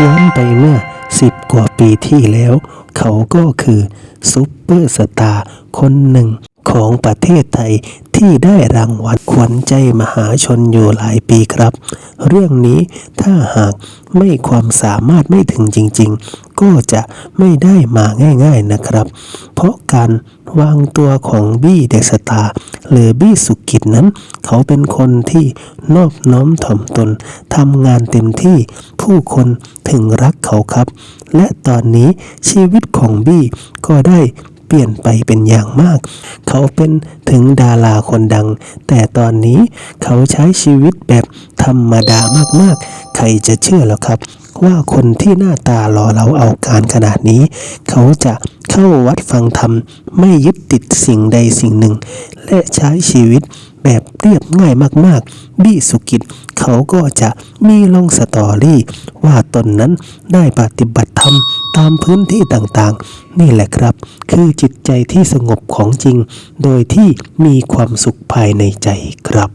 ย้อนไปเมื่อสิบกว่าปีที่แล้ว เขาก็คือซุปเปอร์สตาร์คนหนึ่ง ของประเทศไทยที่ได้รางวัลขวัญใจมหาชนอยู่หลายปีครับ เรื่องนี้ถ้าหากไม่ความสามารถไม่ถึงจริง ๆ ก็จะไม่ได้มาง่าย ๆนะครับ เพราะการวางตัวของบี้เดอะสตาหรือบี้สุกิจนั้น เขาเป็นคนที่นอบน้อมถ่อมตนทำงานเต็มที่ผู้คนถึงรักเขาครับ และตอนนี้ชีวิตของบี้ก็ได้ ปลี่ยนไปเป็นอย่างมาก เขาเป็นถึงดาราคนดัง แต่ตอนนี้เขาใช้ชีวิตแบบธรรมดามากๆ ใครจะเชื่อหรอครับ ว่าคนที่หน้าตาหล่อเราเอาการขนาดนี้ เขาจะเข้าวัดฟังธรรม ไม่ยึดติดสิ่งใดสิ่งหนึ่ง และใช้ชีวิตแบบเรียบง่ายมากๆ บี้สุกิจเขาก็จะมีลงสตอรี่ ว่าตนนั้นได้ปฏิบัติธรรม ตามพื้นที่ต่างๆ นี่แหละครับ คือจิตใจที่สงบของจริง โดยที่มีความสุขภายในใจครับ